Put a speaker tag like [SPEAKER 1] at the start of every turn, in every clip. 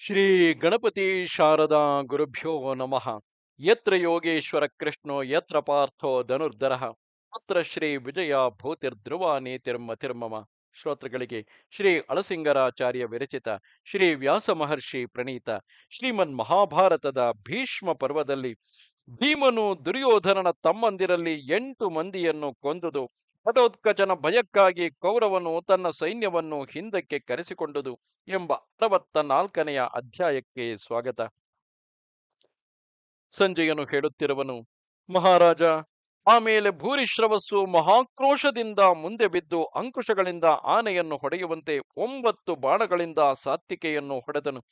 [SPEAKER 1] ಶ್ರೀ ಗಣಪತಿ ಶಾರದಾ ಗುರುಭ್ಯೋ ನಮಃ. ಯತ್ರ ಯೋಗೇಶ್ವರ ಕೃಷ್ಣೋ, ಯತ್ರ ಪಾರ್ಥೋ ಧನುರ್ಧರ. ಅತ್ರ ಶ್ರೀ ವಿಜಯ ಭೂತಿರ್ಧ್ರುವ ನೀತಿರ್ಮತಿರ್ಮಮ ಶ್ರೋತೃಗಳಿಗೆ ಶ್ರೀ ಅಳಸಿಂಗರಾಚಾರ್ಯ ವಿರಚಿತ ಶ್ರೀ ವ್ಯಾಸ ಮಹರ್ಷಿ ಪ್ರಣೀತ ಶ್ರೀಮನ್ ಮಹಾಭಾರತದ ಭೀಷ್ಮ ಪರ್ವದಲ್ಲಿ ಭೀಮನು ದುರ್ಯೋಧನನ ತಮ್ಮಂದಿರಲ್ಲಿ ಎಂಟು ಮಂದಿಯನ್ನು ಕೊಂದುದು. ಘಟೋತ್ಕಚನ ಭಯಕ್ಕಾಗಿ ಕೌರವನು ತನ್ನ ಸೈನ್ಯವನ್ನು ಹಿಂದಕ್ಕೆ ಕರೆಸಿಕೊಂಡುದು ಎಂಬ ಅರವತ್ತ ನಾಲ್ಕನೆಯ ಅಧ್ಯಾಯಕ್ಕೆ ಸ್ವಾಗತ. ಸಂಜಯನು ಹೇಳುತ್ತಿರುವನು, ಮಹಾರಾಜ ಆಮೇಲೆ ಭೂರಿಶ್ರವಸ್ಸು ಮಹಾಕ್ರೋಶದಿಂದ ಮುಂದೆ ಬಿದ್ದು ಅಂಕುಶಗಳಿಂದ ಆನೆಯನ್ನು ಹೊಡೆಯುವಂತೆ ಒಂಬತ್ತು ಬಾಣಗಳಿಂದ ಸಾತ್ವಿಕೆಯನ್ನು ಹೊಡೆದನು.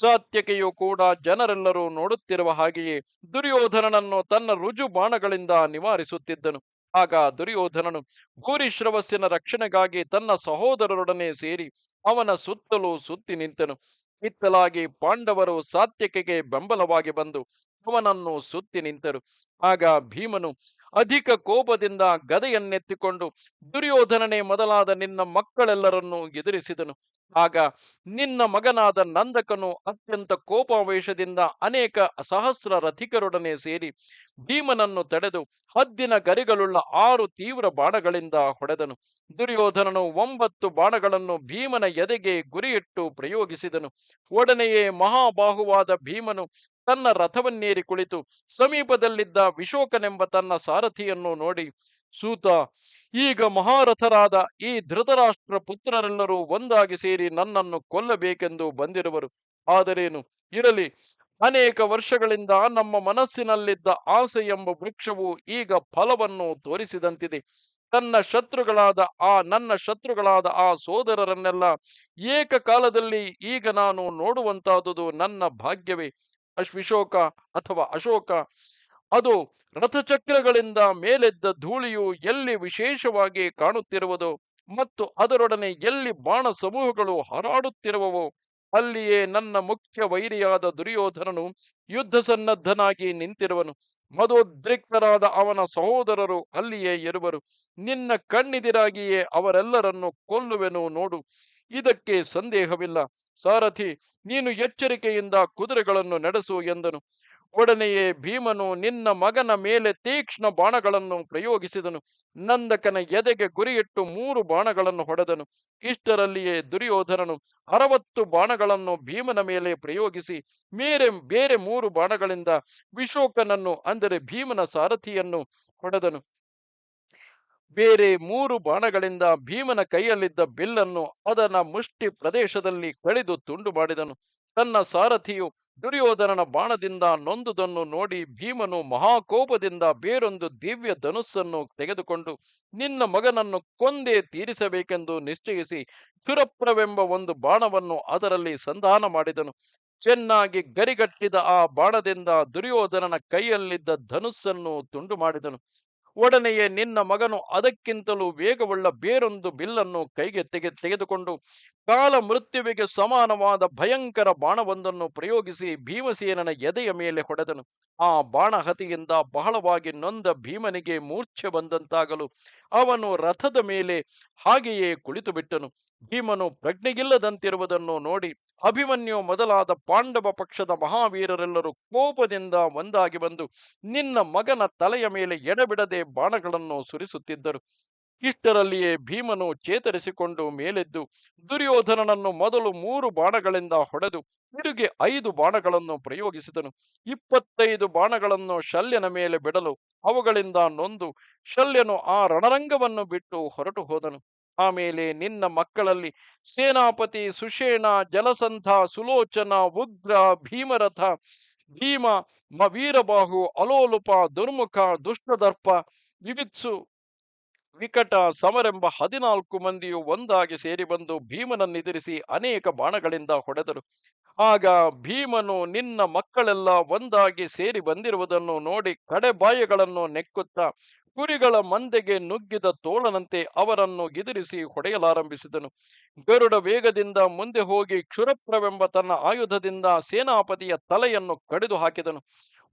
[SPEAKER 1] ಸಾತ್ಯಕೆಯು ಕೂಡ ಜನರೆಲ್ಲರೂ ನೋಡುತ್ತಿರುವ ಹಾಗೆಯೇ ದುರ್ಯೋಧನನನ್ನು ತನ್ನ ರುಜು ಬಾಣಗಳಿಂದ ನಿವಾರಿಸುತ್ತಿದ್ದನು. ಆಗ ದುರ್ಯೋಧನನು ಭೂರಿಶ್ರವಸ್ಸಿನ ರಕ್ಷಣೆಗಾಗಿ ತನ್ನ ಸಹೋದರರೊಡನೆ ಸೇರಿ ಅವನ ಸುತ್ತಲೂ ಸುತ್ತಿ ನಿಂತನು. ಇತ್ತಲಾಗಿ ಪಾಂಡವರು ಸಾತ್ಯಕೆಗೆ ಬೆಂಬಲವಾಗಿ ಬಂದು ಅವನನ್ನು ಸುತ್ತಿ ನಿಂತರು. ಆಗ ಭೀಮನು ಅಧಿಕ ಕೋಪದಿಂದ ಗದೆಯನ್ನೆತ್ತಿಕೊಂಡು, ದುರ್ಯೋಧನನೇ, ಮೊದಲಾದ ನಿನ್ನ ಮಕ್ಕಳೆಲ್ಲರನ್ನೂ ಎದುರಿಸಿದನು. ಆಗ ನಿನ್ನ ಮಗನಾದ ನಂದಕನು ಅತ್ಯಂತ ಕೋಪಾವೇಶದಿಂದ ಅನೇಕ ಸಹಸ್ರ ರಥಿಕರೊಡನೆ ಸೇರಿ ಭೀಮನನ್ನು ತಡೆದು ಹದ್ದಿನ ಗರಿಗಳುಳ್ಳ ಆರು ತೀವ್ರ ಬಾಣಗಳಿಂದ ಹೊಡೆದನು. ದುರ್ಯೋಧನನು ಒಂಬತ್ತು ಬಾಣಗಳನ್ನು ಭೀಮನ ಎದೆಗೆ ಗುರಿಯಿಟ್ಟು ಪ್ರಯೋಗಿಸಿದನು. ಒಡನೆಯೇ ಮಹಾಬಾಹುವಾದ ಭೀಮನು ತನ್ನ ರಥವನ್ನೇರಿ ಕುಳಿತು ಸಮೀಪದಲ್ಲಿದ್ದ ವಿಶೋಕನೆಂಬ ತನ್ನ ಸಾರಥಿಯನ್ನು ನೋಡಿ ಸೂತ, ಈಗ ಮಹಾರಥರಾದ ಈ ಧೃತರಾಷ್ಟ್ರ ಪುತ್ರರೆಲ್ಲರೂ ಒಂದಾಗಿ ಸೇರಿ ನನ್ನನ್ನು ಕೊಲ್ಲಬೇಕೆಂದು ಬಂದಿರುವರು. ಆದರೇನು? ಇರಲಿ, ಅನೇಕ ವರ್ಷಗಳಿಂದ ನಮ್ಮ ಮನಸ್ಸಿನಲ್ಲಿದ್ದ ಆಸೆ ಎಂಬ ವೃಕ್ಷವು ಈಗ ಫಲವನ್ನು ತೋರಿಸಿದಂತಿದೆ. ತನ್ನ ಶತ್ರುಗಳಾದ ಆ ನನ್ನ ಶತ್ರುಗಳಾದ ಆ ಸೋದರರನ್ನೆಲ್ಲ ಏಕಕಾಲದಲ್ಲಿ ಈಗ ನಾನು ನೋಡುವಂತಾದುದು ನನ್ನ ಭಾಗ್ಯವೇ. ಅಶ್ವಿಶೋಕ ಅಥವಾ ಅಶೋಕ ಅದು ರಥಚಕ್ರಗಳಿಂದ ಮೇಲೆದ್ದ ಧೂಳಿಯು ಎಲ್ಲಿ ವಿಶೇಷವಾಗಿ ಕಾಣುತ್ತಿರುವುದು ಮತ್ತು ಅದರೊಡನೆ ಎಲ್ಲಿ ಬಾಣ ಸಮೂಹಗಳು ಹಾರಾಡುತ್ತಿರುವವು, ಅಲ್ಲಿಯೇ ನನ್ನ ಮುಖ್ಯ ವೈರಿಯಾದ ದುರ್ಯೋಧನನು ಯುದ್ಧ ಸನ್ನದ್ಧನಾಗಿ ನಿಂತಿರುವನು. ಮದೋದ್ರಿಕ್ತರಾದ ಅವನ ಸಹೋದರರು ಅಲ್ಲಿಯೇ ಇರುವರು. ನಿನ್ನ ಕಣ್ಣಿದಿರಾಗಿಯೇ ಅವರೆಲ್ಲರನ್ನು ಕೊಲ್ಲುವೆನು ನೋಡು. ಇದಕ್ಕೆ ಸಂದೇಹವಿಲ್ಲ. ಸಾರಥಿ, ನೀನು ಎಚ್ಚರಿಕೆಯಿಂದ ಕುದುರೆಗಳನ್ನು ನಡೆಸು ಎಂದನು. ಒಡನೆಯೇ ಭೀಮನು ನಿನ್ನ ಮಗನ ಮೇಲೆ ತೀಕ್ಷ್ಣ ಬಾಣಗಳನ್ನು ಪ್ರಯೋಗಿಸಿದನು. ನಂದಕನ ಎದೆಗೆ ಗುರಿಯಿಟ್ಟು ಮೂರು ಬಾಣಗಳನ್ನು ಹೊಡೆದನು. ಇಷ್ಟರಲ್ಲಿಯೇ ದುರ್ಯೋಧನನು ಅರವತ್ತು ಬಾಣಗಳನ್ನು ಭೀಮನ ಮೇಲೆ ಪ್ರಯೋಗಿಸಿ, ಮೇರೆ, ಬೇರೆ ಮೂರು ಬಾಣಗಳಿಂದ ವಿಶೋಕನನ್ನು, ಅಂದರೆ ಭೀಮನ ಸಾರಥಿಯನ್ನು, ಹೊಡೆದನು. ಬೇರೆ ಮೂರು ಬಾಣಗಳಿಂದ ಭೀಮನ ಕೈಯಲ್ಲಿದ್ದ ಬಿಲ್ಲನ್ನು ಅದನ ಮುಷ್ಟಿ ಪ್ರದೇಶದಲ್ಲಿ ಕಳೆದು ತುಂಡು ಮಾಡಿದನು. ತನ್ನ ಸಾರಥಿಯು ದುರ್ಯೋಧನನ ಬಾಣದಿಂದ ನೊಂದುದನ್ನು ನೋಡಿ ಭೀಮನು ಮಹಾಕೋಪದಿಂದ ಬೇರೊಂದು ದಿವ್ಯ ಧನುಸ್ಸನ್ನು ತೆಗೆದುಕೊಂಡು, ನಿನ್ನ ಮಗನನ್ನು ಕೊಂದೇ ತೀರಿಸಬೇಕೆಂದು ನಿಶ್ಚಯಿಸಿ ಕ್ಷುರಪ್ರವೆಂಬ ಒಂದು ಬಾಣವನ್ನು ಅದರಲ್ಲಿ ಸಂಧಾನ ಮಾಡಿದನು. ಚೆನ್ನಾಗಿ ಗರಿಗಟ್ಟಿದ ಆ ಬಾಣದಿಂದ ದುರ್ಯೋಧನನ ಕೈಯಲ್ಲಿದ್ದ ಧನುಸ್ಸನ್ನು ತುಂಡು ಮಾಡಿದನು. ಒಡನೆಯೇ ನಿನ್ನ ಮಗನು ಅದಕ್ಕಿಂತಲೂ ವೇಗವುಳ್ಳ ಬೇರೊಂದು ಬಿಲ್ಲನ್ನು ಕೈಗೆ ತೆಗೆ, ತೆಗೆದುಕೊಂಡು ಕಾಲ ಮೃತ್ಯುವಿಗೆ ಸಮಾನವಾದ ಭಯಂಕರ ಬಾಣವೊಂದನ್ನು ಪ್ರಯೋಗಿಸಿ ಭೀಮಸೇನನ ಎದೆಯ ಮೇಲೆ ಹೊಡೆದನು. ಆ ಬಾಣಹತಿಯಿಂದ ಬಹಳವಾಗಿ ನೊಂದ ಭೀಮನಿಗೆ ಮೂರ್ಛೆ ಬಂದಂತಾಗಲು ಅವನು ರಥದ ಮೇಲೆ ಹಾಗೆಯೇ ಕುಳಿತು ಬಿಟ್ಟನು ಭೀಮನು ಪ್ರಜ್ಞೆಗಿಲ್ಲದಂತಿರುವುದನ್ನು ನೋಡಿ ಅಭಿಮನ್ಯು ಮೊದಲಾದ ಪಾಂಡವ ಪಕ್ಷದ ಮಹಾವೀರರೆಲ್ಲರೂ ಕೋಪದಿಂದ ಒಂದಾಗಿ ಬಂದು ನಿನ್ನ ಮಗನ ತಲೆಯ ಮೇಲೆ ಎಡಬಿಡದೆ ಬಾಣಗಳನ್ನು ಸುರಿಸುತ್ತಿದ್ದರು. ಇಷ್ಟರಲ್ಲಿಯೇ ಭೀಮನು ಚೇತರಿಸಿಕೊಂಡು ಮೇಲೆದ್ದು ದುರ್ಯೋಧನನನ್ನು ಮೊದಲು ಮೂರು ಬಾಣಗಳಿಂದ ಹೊಡೆದು ತಿರುಗಿ ಐದು ಬಾಣಗಳನ್ನು ಪ್ರಯೋಗಿಸಿದನು. ಇಪ್ಪತ್ತೈದು ಬಾಣಗಳನ್ನು ಶಲ್ಯನ ಮೇಲೆ ಬಿಡಲು ಅವುಗಳಿಂದ ನೊಂದು. ಶಲ್ಯನು ಆ ರಣರಂಗವನ್ನು ಬಿಟ್ಟು ಹೊರಟು ಹೋದನು. ಆಮೇಲೆ ನಿನ್ನ ಮಕ್ಕಳಲ್ಲಿ ಸೇನಾಪತಿ ಸುಷೇಣ, ಜಲಸಂಧ, ಸುಲೋಚನ, ಉಗ್ರ, ಭೀಮರಥ, ಭೀಮ ಮ ವೀರಬಾಹು ಅಲೋಲುಪ, ದುರ್ಮುಖ, ದುಷ್ಟದರ್ಪ, ವಿವಿತ್ಸು ವಿಕಟ ಸಮರೆಂಬ ಹದಿನಾಲ್ಕು ಮಂದಿಯು ಒಂದಾಗಿ ಸೇರಿ ಬಂದು ಭೀಮನನ್ನೆದುರಿಸಿ ಅನೇಕ ಬಾಣಗಳಿಂದ ಹೊಡೆದರು. ಆಗ ಭೀಮನು ನಿನ್ನ ಮಕ್ಕಳೆಲ್ಲ ಒಂದಾಗಿ ಸೇರಿ ಬಂದಿರುವುದನ್ನು ನೋಡಿ ಕಡೆಬಾಯಗಳನ್ನು ನೆಕ್ಕುತ್ತಾ ಕುರಿಗಳ ಮಂದೆಗೆ ನುಗ್ಗಿದ ತೋಳನಂತೆ ಅವರನ್ನು ಗಿದಿರಿಸಿ ಹೊಡೆಯಲಾರಂಭಿಸಿದನು. ಗರುಡ ವೇಗದಿಂದ ಮುಂದೆ ಹೋಗಿ ಕ್ಷುರಪ್ರವೆಂಬ ತನ್ನ ಆಯುಧದಿಂದ ಸೇನಾಪತಿಯ ತಲೆಯನ್ನು ಕಡಿದು ಹಾಕಿದನು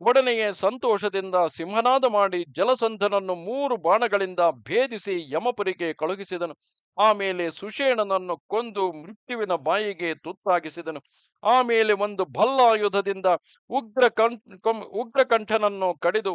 [SPEAKER 1] ಒಡನೆಯೇ ಸಂತೋಷದಿಂದ ಸಿಂಹನಾದ ಮಾಡಿ ಜಲಸಂಧನನ್ನು ಮೂರು ಬಾಣಗಳಿಂದ ಭೇದಿಸಿ ಯಮಪುರಿಗೆ ಕಳುಹಿಸಿದನು. ಆಮೇಲೆ ಸುಷೇಣನನ್ನು ಕೊಂದು ಮೃತ್ಯುವಿನ ಬಾಯಿಗೆ ತುತ್ತಾಗಿಸಿದನು. ಆಮೇಲೆ ಒಂದು ಭಲ್ಲಾಯುಧದಿಂದ ಉಗ್ರ ಕಂ ಉಗ್ರಕಂಠನನ್ನು ಕಡಿದು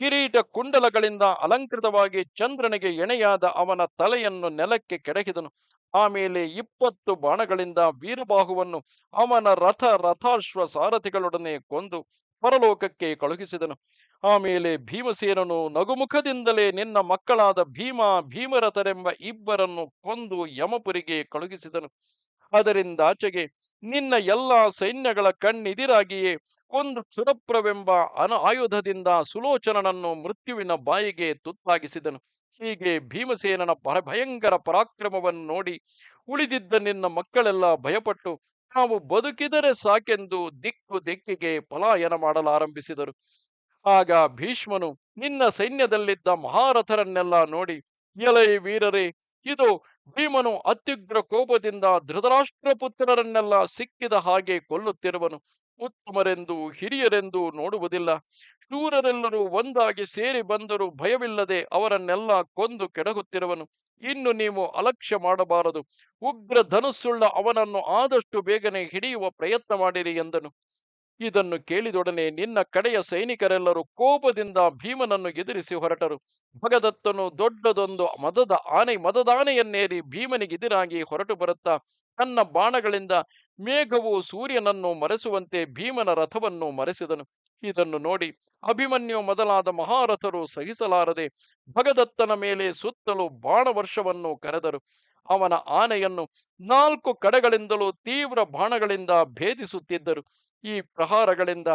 [SPEAKER 1] ಕಿರೀಟ ಕುಂಡಲಗಳಿಂದ ಅಲಂಕೃತವಾಗಿ ಚಂದ್ರನಿಗೆ ಎಣೆಯಾದ ಅವನ ತಲೆಯನ್ನು ನೆಲಕ್ಕೆ ಕೆಡಕಿದನು ಆಮೇಲೆ ಇಪ್ಪತ್ತು ಬಾಣಗಳಿಂದ ವೀರಬಾಹುವನ್ನು ಅವನ ರಥ ರಥಾಶ್ವ ಸಾರಥಿಗಳೊಡನೆ ಕೊಂದು ಪರಲೋಕಕ್ಕೆ ಕಳುಹಿಸಿದನು. ಆಮೇಲೆ ಭೀಮಸೇನನು ನಗುಮುಖದಿಂದಲೇ ನಿನ್ನ ಮಕ್ಕಳಾದ ಭೀಮ ಭೀಮರಥರೆಂಬ ಇಬ್ಬರನ್ನು ಕೊಂದು ಯಮಪುರಿಗೆ ಕಳುಹಿಸಿದನು. ಅದರಿಂದಾಚೆಗೆ ನಿನ್ನ ಎಲ್ಲಾ ಸೈನ್ಯಗಳ ಕಣ್ಣಿದಿರಾಗಿಯೇ ಒಂದು ಸುರಪ್ರವೆಂಬ ಅನ ಆಯುಧದಿಂದ ಸುಲೋಚನನನ್ನು ಮೃತ್ಯುವಿನ ಬಾಯಿಗೆ ತುತ್ತಾಗಿಸಿದನು. ಹೀಗೆ ಭೀಮಸೇನನ ಪರ ಭಯಂಕರ ಪರಾಕ್ರಮವನ್ನು ನೋಡಿ ಉಳಿದಿದ್ದ ನಿನ್ನ ಮಕ್ಕಳೆಲ್ಲ ಭಯಪಟ್ಟು, ನಾವು ಬದುಕಿದರೆ ಸಾಕೆಂದು ದಿಕ್ಕು ದಿಕ್ಕಿಗೆ ಪಲಾಯನ ಮಾಡಲಾರಂಭಿಸಿದರು. ಆಗ ಭೀಷ್ಮನು ನಿನ್ನ ಸೈನ್ಯದಲ್ಲಿದ್ದ ಮಹಾರಥರನ್ನೆಲ್ಲ ನೋಡಿ, ಎಲೈ ವೀರರೇ, ಇದು ಭೀಮನು ಅತ್ಯುಗ್ರ ಕೋಪದಿಂದ ಧೃತರಾಷ್ಟ್ರ ಪುತ್ರರನ್ನೆಲ್ಲ ಸಿಕ್ಕಿದ ಹಾಗೆ ಕೊಲ್ಲುತ್ತಿರುವನು. ಉತ್ತಮರೆಂದು, ಹಿರಿಯರೆಂದು ನೋಡುವುದಿಲ್ಲ. ಶೂರರೆಲ್ಲರೂ ಒಂದಾಗಿ ಸೇರಿ ಬಂದರೂ ಭಯವಿಲ್ಲದೆ ಅವರನ್ನೆಲ್ಲ ಕೊಂದು ಕೆಡಗುತ್ತಿರುವನು ಇನ್ನು ನೀವು ಅಲಕ್ಷ್ಯ ಮಾಡಬಾರದು. ಉಗ್ರ ಧನುಸ್ಸುಳ್ಳ ಅವನನ್ನು ಆದಷ್ಟು ಬೇಗನೆ ಹಿಡಿಯುವ ಪ್ರಯತ್ನ ಮಾಡಿರಿ ಎಂದನು. ಇದನ್ನು ಕೇಳಿದೊಡನೆ ನಿನ್ನ ಕಡೆಯ ಸೈನಿಕರೆಲ್ಲರೂ ಕೋಪದಿಂದ ಭೀಮನನ್ನು ಎದುರಿಸಿ ಹೊರಟರು. ಭಗದತ್ತನು ದೊಡ್ಡದೊಂದು ಮದದ ಆನೆ ಮದದಾನೆಯನ್ನೇರಿ ಭೀಮನಿಗೆದಿರಾಗಿ ಹೊರಟು ಬರುತ್ತಾ, ತನ್ನ ಬಾಣಗಳಿಂದ ಮೇಘವು ಸೂರ್ಯನನ್ನು ಮರೆಸುವಂತೆ ಭೀಮನ ರಥವನ್ನು ಮರೆಸಿದನು. ಇದನ್ನು ನೋಡಿ ಅಭಿಮನ್ಯು ಮೊದಲಾದ ಮಹಾರಥರು ಸಹಿಸಲಾರದೆ ಭಗದತ್ತನ ಮೇಲೆ ಸುತ್ತಲೂ ಬಾಣವರ್ಷವನ್ನು ಕರೆದರು. ಅವನ ಆನೆಯನ್ನು ನಾಲ್ಕು ಕಡೆಗಳಿಂದಲೂ ತೀವ್ರ ಬಾಣಗಳಿಂದ ಭೇದಿಸುತ್ತಿದ್ದರು. ಈ ಪ್ರಹಾರಗಳಿಂದ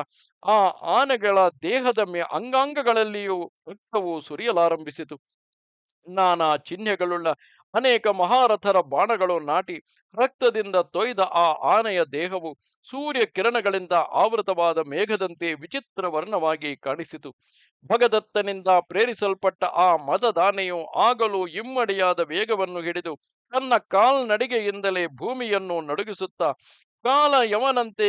[SPEAKER 1] ಆ ಆನೆಗಳ ದೇಹದ ಮೇ ಅಂಗಾಂಗಗಳಲ್ಲಿಯೂ ರಕ್ತವು ಸುರಿಯಲಾರಂಭಿಸಿತು. ನಾನಾ ಚಿಹ್ನೆಗಳುಳ್ಳ ಅನೇಕ ಮಹಾರಥರ ಬಾಣಗಳು ನಾಟಿ ರಕ್ತದಿಂದ ತೊಯ್ದ ಆ ಆನೆಯ ದೇಹವು ಸೂರ್ಯ ಕಿರಣಗಳಿಂದ ಆವೃತವಾದ ಮೇಘದಂತೆ ವಿಚಿತ್ರ ವರ್ಣವಾಗಿ ಕಾಣಿಸಿತು. ಭಗದತ್ತನಿಂದ ಪ್ರೇರಿಸಲ್ಪಟ್ಟ ಆ ಮದದಾನೆಯು ಆಗಲೂ ಇಮ್ಮಡಿಯಾದ ವೇಗವನ್ನು ಹಿಡಿದು ತನ್ನ ಕಾಲ್ನಡಿಗೆಯಿಂದಲೇ ಭೂಮಿಯನ್ನು ನಡುಗಿಸುತ್ತಾ ಕಾಲ ಯವನಂತೆ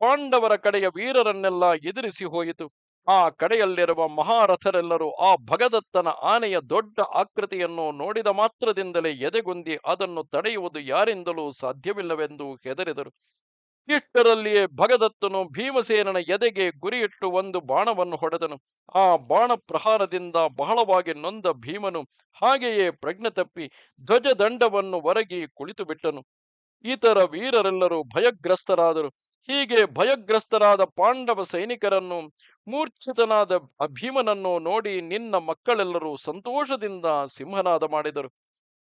[SPEAKER 1] ಪಾಂಡವರ ಕಡೆಯ ವೀರರನ್ನೆಲ್ಲ ಎದುರಿಸಿ ಹೋಯಿತು. ಆ ಕಡೆಯಲ್ಲಿರುವ ಮಹಾರಥರೆಲ್ಲರೂ ಆ ಭಗದತ್ತನ ಆನೆಯ ದೊಡ್ಡ ಆಕೃತಿಯನ್ನು ನೋಡಿದ ಮಾತ್ರದಿಂದಲೇ ಎದೆಗುಂದಿ ಅದನ್ನು ತಡೆಯುವುದು ಯಾರಿಂದಲೂ ಸಾಧ್ಯವಿಲ್ಲವೆಂದು ಹೆದರಿದರು. ಇಷ್ಟರಲ್ಲಿಯೇ ಭಗದತ್ತನು ಭೀಮಸೇನನ ಎದೆಗೆ ಗುರಿಯಿಟ್ಟು ಒಂದು ಬಾಣವನ್ನು ಹೊಡೆದನು. ಆ ಬಾಣ ಪ್ರಹಾರದಿಂದ ಬಹಳವಾಗಿ ನೊಂದ ಭೀಮನು ಹಾಗೆಯೇ ಪ್ರಜ್ಞೆ ತಪ್ಪಿ ಧ್ವಜದಂಡವನ್ನು ಒರಗಿ ಕುಳಿತುಬಿಟ್ಟನು. ಇತರ ವೀರರೆಲ್ಲರೂ ಭಯಗ್ರಸ್ತರಾದರು. ಹೀಗೆ ಭಯಗ್ರಸ್ತರಾದ ಪಾಂಡವ ಸೈನಿಕರನ್ನು, ಮೂರ್ಛಿತನಾದ ಭೀಮನನ್ನು ನೋಡಿ ನಿನ್ನ ಮಕ್ಕಳೆಲ್ಲರೂ ಸಂತೋಷದಿಂದ ಸಿಂಹನಾದ ಮಾಡಿದರು.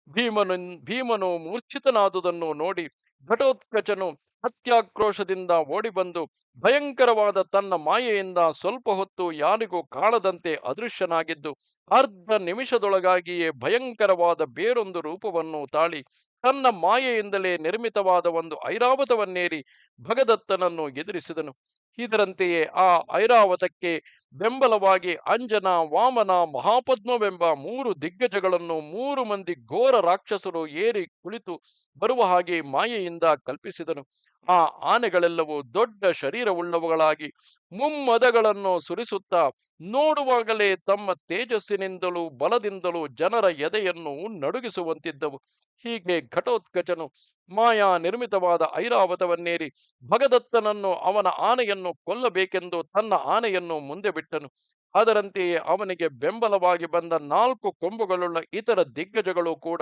[SPEAKER 1] ಭೀಮನು ಭೀಮನು ಮೂರ್ಛಿತನಾದುದನ್ನು ನೋಡಿ ಘಟೋತ್ಕಚನು ಅತ್ಯಾಕ್ರೋಶದಿಂದ ಓಡಿಬಂದು ಭಯಂಕರವಾದ ತನ್ನ ಮಾಯೆಯಿಂದ ಸ್ವಲ್ಪ ಹೊತ್ತು ಯಾರಿಗೂ ಕಾಣದಂತೆ ಅದೃಶ್ಯನಾಗಿದ್ದು, ಅರ್ಧ ನಿಮಿಷದೊಳಗಾಗಿಯೇ ಭಯಂಕರವಾದ ಬೇರೊಂದು ರೂಪವನ್ನು ತಾಳಿ ತನ್ನ ಮಾಯೆಯಿಂದಲೇ ನಿರ್ಮಿತವಾದ ಒಂದು ಐರಾವತವನ್ನೇರಿ ಭಗದತ್ತನನ್ನು ಎದುರಿಸಿದನು. ಇದರಂತೆಯೇ ಆ ಐರಾವತಕ್ಕೆ ಬೆಂಬಲವಾಗಿ ಅಂಜನ, ವಾಮನ, ಮಹಾಪದ್ಮವೆಂಬ ಮೂರು ದಿಗ್ಗಜಗಳನ್ನು ಮೂರು ಮಂದಿ ಘೋರ ರಾಕ್ಷಸರು ಏರಿ ಕುಳಿತು ಬರುವ ಹಾಗೆ ಮಾಯೆಯಿಂದ ಕಲ್ಪಿಸಿದನು. ಆ ಆನೆಗಳೆಲ್ಲವೂ ದೊಡ್ಡ ಶರೀರವುಳ್ಳವುಗಳಾಗಿ ಮುಮ್ಮದಗಳನ್ನು ಸುರಿಸುತ್ತಾ ನೋಡುವಾಗಲೇ ತಮ್ಮ ತೇಜಸ್ಸಿನಿಂದಲೂ ಬಲದಿಂದಲೂ ಜನರ ಎದೆಯನ್ನು ನಡುಗಿಸುವಂತಿದ್ದವು. ಹೀಗೆ ಘಟೋತ್ಕಚನು ಮಾಯಾ ನಿರ್ಮಿತವಾದ ಐರಾವತವನ್ನೇರಿ ಭಗದತ್ತನನ್ನು ಅವನ ಆನೆಯನ್ನು ಕೊಲ್ಲಬೇಕೆಂದು ತನ್ನ ಆನೆಯನ್ನು ಮುಂದೆ ಬಿಟ್ಟನು. ಅದರಂತೆಯೇ ಅವನಿಗೆ ಬೆಂಬಲವಾಗಿ ಬಂದ ನಾಲ್ಕು ಕೊಂಬುಗಳುಳ್ಳ ಇತರ ದಿಗ್ಗಜಗಳು ಕೂಡ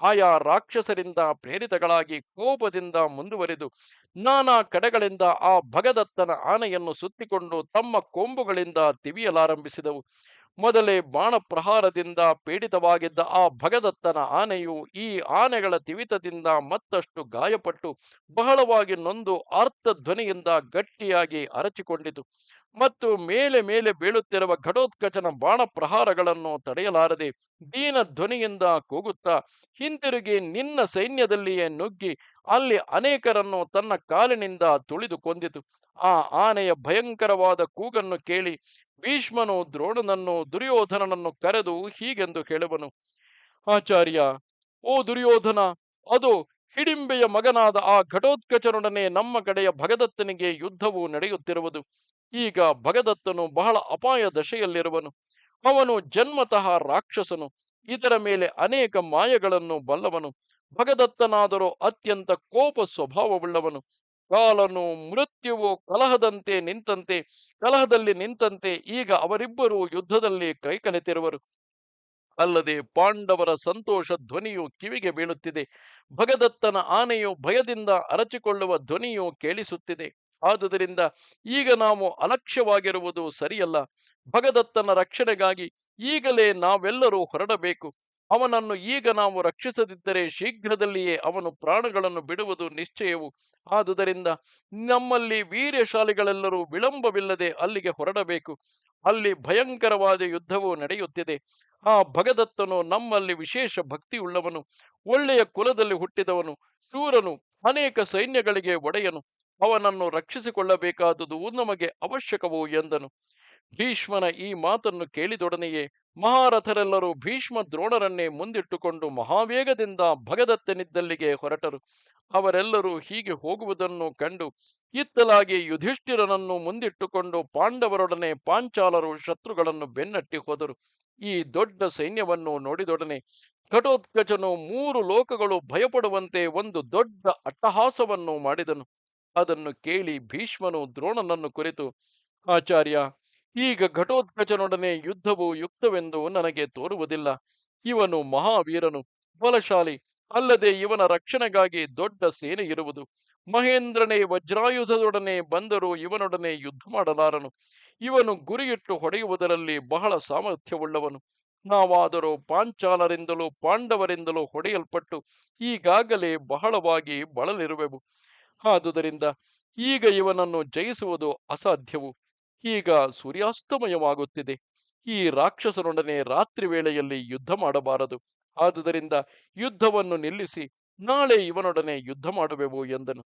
[SPEAKER 1] ಆಯಾ ರಾಕ್ಷಸರಿಂದ ಪ್ರೇರಿತಗಳಾಗಿ ಕೋಪದಿಂದ ಮುಂದುವರಿದು ನಾನಾ ಕಡೆಗಳಿಂದ ಆ ಭಗದತ್ತನ ಆನೆಯನ್ನು ಸುತ್ತಿಕೊಂಡು ತಮ್ಮ ಕೊಂಬುಗಳಿಂದ ತಿವಿಯಲಾರಂಭಿಸಿದವು. ಮೊದಲೇ ಬಾಣಪ್ರಹಾರದಿಂದ ಪೀಡಿತವಾಗಿದ್ದ ಆ ಭಗದತ್ತನ ಆನೆಯು ಈ ಆನೆಗಳ ತಿವಿತದಿಂದ ಮತ್ತಷ್ಟು ಗಾಯಪಟ್ಟು ಬಹಳವಾಗಿ ನೊಂದು ಆರ್ತ ಧ್ವನಿಯಿಂದ ಗಟ್ಟಿಯಾಗಿ ಅರಚಿಕೊಂಡಿತು. ಮತ್ತು ಮೇಲೆ ಮೇಲೆ ಬೀಳುತ್ತಿರುವ ಘಟೋತ್ಕಚನ ಬಾಣ ಪ್ರಹಾರಗಳನ್ನು ತಡೆಯಲಾರದೆ ದೀನ ಧ್ವನಿಯಿಂದ ಕೂಗುತ್ತಾ ಹಿಂತಿರುಗಿ ನಿನ್ನ ಸೈನ್ಯದಲ್ಲಿಯೇ ನುಗ್ಗಿ ಅಲ್ಲಿ ಅನೇಕರನ್ನು ತನ್ನ ಕಾಲಿನಿಂದ ತುಳಿದು ಕೊಂದಿತು. ಆ ಆನೆಯ ಭಯಂಕರವಾದ ಕೂಗನ್ನು ಕೇಳಿ ಭೀಷ್ಮನು ದ್ರೋಣನನ್ನು ದುರ್ಯೋಧನನನ್ನು ಕರೆದು ಹೀಗೆಂದು ಹೇಳುವನು. ಆಚಾರ್ಯ, ಓ ದುರ್ಯೋಧನ, ಅದು ಹಿಡಿಂಬೆಯ ಮಗನಾದ ಆ ಘಟೋತ್ಕಚನೊಡನೆ ನಮ್ಮ ಕಡೆಯ ಭಗದತ್ತನಿಗೆ ಯುದ್ಧವು ನಡೆಯುತ್ತಿರುವುದು. ಈಗ ಭಗದತ್ತನು ಬಹಳ ಅಪಾಯ ದಶೆಯಲ್ಲಿರುವನು. ಅವನು ಜನ್ಮತಃ ರಾಕ್ಷಸನು. ಇದರ ಮೇಲೆ ಅನೇಕ ಮಾಯಗಳನ್ನು ಬಲ್ಲವನು. ಭಗದತ್ತನಾದರೂ ಅತ್ಯಂತ ಕೋಪ ಸ್ವಭಾವವುಳ್ಳವನು. ಕಾಲನು ಮೃತ್ಯುವು ಕಲಹದಂತೆ ನಿಂತಂತೆ, ಕಲಹದಲ್ಲಿ ನಿಂತಂತೆ ಈಗ ಅವರಿಬ್ಬರು ಯುದ್ಧದಲ್ಲಿ ಕೈಕಲೆತಿರುವರು. ಅಲ್ಲದೆ ಪಾಂಡವರ ಸಂತೋಷ ಧ್ವನಿಯು ಕಿವಿಗೆ ಬೀಳುತ್ತಿದೆ. ಭಗದತ್ತನ ಆನೆಯು ಭಯದಿಂದ ಅರಚಿಕೊಳ್ಳುವ ಧ್ವನಿಯು ಕೇಳಿಸುತ್ತಿದೆ. ಆದುದರಿಂದ ಈಗ ನಾವು ಅಲಕ್ಷ್ಯವಾಗಿರುವುದು ಸರಿಯಲ್ಲ. ಭಗದತ್ತನ ರಕ್ಷಣೆಗಾಗಿ ಈಗಲೇ ನಾವೆಲ್ಲರೂ ಹೊರಡಬೇಕು. ಅವನನ್ನು ಈಗ ನಾವು ರಕ್ಷಿಸದಿದ್ದರೆ ಶೀಘ್ರದಲ್ಲಿಯೇ ಅವನು ಪ್ರಾಣಗಳನ್ನು ಬಿಡುವುದು ನಿಶ್ಚಯವು. ಆದುದರಿಂದ ನಮ್ಮಲ್ಲಿ ವೀರ್ಯಶಾಲಿಗಳೆಲ್ಲರೂ ವಿಳಂಬವಿಲ್ಲದೆ ಅಲ್ಲಿಗೆ ಹೊರಡಬೇಕು. ಅಲ್ಲಿ ಭಯಂಕರವಾದ ಯುದ್ಧವು ನಡೆಯುತ್ತಿದೆ. ಆ ಭಗದತ್ತನು ನಮ್ಮಲ್ಲಿ ವಿಶೇಷ ಭಕ್ತಿಯುಳ್ಳವನು. ಒಳ್ಳೆಯ ಕುಲದಲ್ಲಿ ಹುಟ್ಟಿದವನು. ಸೂರನು ಅನೇಕ ಸೈನ್ಯಗಳಿಗೆ ಒಡೆಯನು. ಅವನನ್ನು ರಕ್ಷಿಸಿಕೊಳ್ಳಬೇಕಾದುದು ನಮಗೆ ಅವಶ್ಯಕವು ಎಂದನು. ಭೀಷ್ಮನ ಈ ಮಾತನ್ನು ಕೇಳಿದೊಡನೆಯೇ ಮಹಾರಥರೆಲ್ಲರೂ ಭೀಷ್ಮ ದ್ರೋಣರನ್ನೇ ಮುಂದಿಟ್ಟುಕೊಂಡು ಮಹಾವೇಗದಿಂದ ಭಗದತ್ತನಿದ್ದಲ್ಲಿಗೆ ಹೊರಟರು. ಅವರೆಲ್ಲರೂ ಹೀಗೆ ಹೋಗುವುದನ್ನು ಕಂಡು ಇತ್ತಲಾಗಿ ಯುಧಿಷ್ಠಿರನನ್ನು ಮುಂದಿಟ್ಟುಕೊಂಡು ಪಾಂಡವರೊಡನೆ ಪಾಂಚಾಲರು ಶತ್ರುಗಳನ್ನು ಬೆನ್ನಟ್ಟಿ ಹೋದರು. ಈ ದೊಡ್ಡ ಸೈನ್ಯವನ್ನು ನೋಡಿದೊಡನೆ ಘಟೋತ್ಕಚನು ಮೂರು ಲೋಕಗಳು ಭಯಪಡುವಂತೆ ಒಂದು ದೊಡ್ಡ ಅಟ್ಟಹಾಸವನ್ನು ಮಾಡಿದನು. ಅದನ್ನು ಕೇಳಿ ಭೀಷ್ಮನು ದ್ರೋಣನನ್ನು ಕುರಿತು, ಆಚಾರ್ಯ ಈಗ ಘಟೋತ್ಕಚನೊಡನೆ ಯುದ್ಧವು ಯುಕ್ತವೆಂದು ನನಗೆ ತೋರುವುದಿಲ್ಲ. ಇವನು ಮಹಾವೀರನು, ಬಲಶಾಲಿ, ಅಲ್ಲದೆ ಇವನ ರಕ್ಷಣೆಗಾಗಿ ದೊಡ್ಡ ಸೇನೆ ಇರುವುದು. ಮಹೇಂದ್ರನೇ ವಜ್ರಾಯುಧದೊಡನೆ ಬಂದರೂ ಇವನೊಡನೆ ಯುದ್ಧ ಮಾಡಲಾರನು. ಇವನು ಗುರಿಯಿಟ್ಟು ಹೊಡೆಯುವುದರಲ್ಲಿ ಬಹಳ ಸಾಮರ್ಥ್ಯವುಳ್ಳವನು. ನಾವಾದರೂ ಪಾಂಚಾಲರಿಂದಲೂ ಪಾಂಡವರಿಂದಲೂ ಹೊಡೆಯಲ್ಪಟ್ಟು ಈಗಾಗಲೇ ಬಹಳವಾಗಿ ಬಳಲಿರುವೆವು. ಆದುದರಿಂದ ಈಗ ಇವನನ್ನು ಜಯಿಸುವುದು ಅಸಾಧ್ಯವು. ಈಗ ಸೂರ್ಯಾಸ್ತಮಯವಾಗುತ್ತಿದೆ ಈ ರಾಕ್ಷಸನೊಡನೆ ರಾತ್ರಿ ವೇಳೆಯಲ್ಲಿ ಯುದ್ಧ ಮಾಡಬಾರದು. ಆದುದರಿಂದ ಯುದ್ಧವನ್ನು ನಿಲ್ಲಿಸಿ ನಾಳೆ ಇವನೊಡನೆ ಯುದ್ಧ ಮಾಡುವೆವು ಎಂದನು.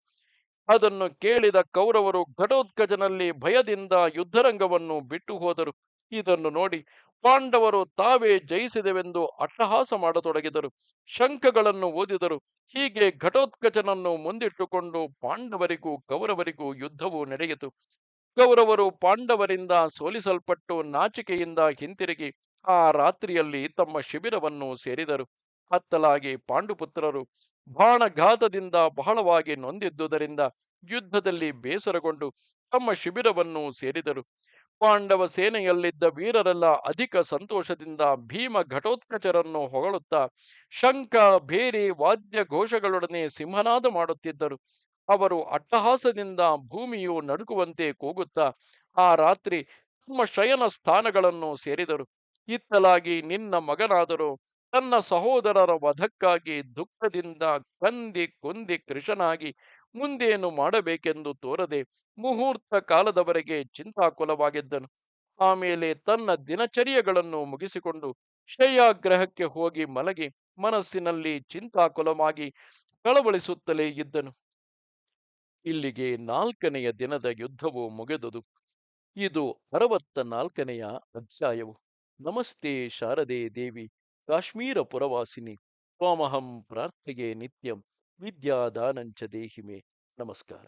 [SPEAKER 1] ಅದನ್ನು ಕೇಳಿದ ಕೌರವರು ಘಟೋತ್ಕಜನಲ್ಲಿ ಭಯದಿಂದ ಯುದ್ಧರಂಗವನ್ನು ಬಿಟ್ಟು ಹೋದರು. ಇದನ್ನು ನೋಡಿ ಪಾಂಡವರು ತಾವೇ ಜಯಿಸಿದೆವೆಂದು ಅಟ್ಟಹಾಸ ಮಾಡತೊಡಗಿದರು. ಶಂಖಗಳನ್ನು ಓದಿದರು ಹೀಗೆ ಘಟೋತ್ಕಚನನ್ನು ಮುಂದಿಟ್ಟುಕೊಂಡು ಪಾಂಡವರಿಗೂ ಕೌರವರಿಗೂ ಯುದ್ಧವು ನಡೆಯಿತು. ಕೌರವರು ಪಾಂಡವರಿಂದ ಸೋಲಿಸಲ್ಪಟ್ಟು ನಾಚಿಕೆಯಿಂದ ಹಿಂತಿರುಗಿ ಆ ರಾತ್ರಿಯಲ್ಲಿ ತಮ್ಮ ಶಿಬಿರವನ್ನು ಸೇರಿದರು. ಹತ್ತಲಾಗಿ ಪಾಂಡುಪುತ್ರರು ಬಾಣಘಾತದಿಂದ ಬಹಳವಾಗಿ ನೊಂದಿದ್ದುದರಿಂದ ಯುದ್ಧದಲ್ಲಿ ಬೇಸರಗೊಂಡು ತಮ್ಮ ಶಿಬಿರವನ್ನು ಸೇರಿದರು. ಪಾಂಡವ ಸೇನೆಯಲ್ಲಿದ್ದ ವೀರರೆಲ್ಲ ಅಧಿಕ ಸಂತೋಷದಿಂದ ಭೀಮ ಘಟೋತ್ಕಚರನ್ನು ಹೊಗಳುತ್ತಾ ಶಂಖ, ಭೇರಿ ವಾದ್ಯ ಘೋಷಗಳೊಡನೆ ಸಿಂಹನಾದ ಮಾಡುತ್ತಿದ್ದರು. ಅವರು ಅಟ್ಟಹಾಸದಿಂದ ಭೂಮಿಯು ನಡುಕುವಂತೆ ಕೂಗುತ್ತಾ ಆ ರಾತ್ರಿ ತಮ್ಮ ಶಯನ ಸ್ಥಾನಗಳನ್ನು ಸೇರಿದರು. ಇತ್ತಲಾಗಿ ನಿನ್ನ ಮಗನಾದರೂ ತನ್ನ ಸಹೋದರರ ವಧಕ್ಕಾಗಿ ದುಃಖದಿಂದ ಕಂದಿ ಕುಂದಿ ಕೃಷನಾಗಿ ಮುಂದೇನು ಮಾಡಬೇಕೆಂದು ತೋರದೆ ಮುಹೂರ್ತ ಕಾಲದವರೆಗೆ ಚಿಂತಾಕುಲವಾಗಿದ್ದನು. ಆಮೇಲೆ ತನ್ನ ದಿನಚರ್ಯಗಳನ್ನು ಮುಗಿಸಿಕೊಂಡು ಶಯ್ಯಾಗ್ರಹಕ್ಕೆ ಹೋಗಿ ಮಲಗಿ ಮನಸ್ಸಿನಲ್ಲಿ ಚಿಂತಾಕುಲವಾಗಿ ಕಳವಳಿಸುತ್ತಲೇ ಇದ್ದನು. ಇಲ್ಲಿಗೆ ನಾಲ್ಕನೆಯ ದಿನದ ಯುದ್ಧವು ಮುಗಿದುದು. ಇದು ಅರವತ್ತ ನಾಲ್ಕನೆಯ ಅಧ್ಯಾಯವು. ನಮಸ್ತೆ ಶಾರದೆ ದೇವಿ, ಕಾಶ್ಮೀರ ಪುರವಾಸಿನಿ, ತ್ವಾಮಹಂ ಪ್ರಾರ್ಥೆಯೇ ನಿತ್ಯಂ, ವಿದ್ಯಾದಾನಂಚ ದೇಹಿಮೆ. ನಮಸ್ಕಾರ.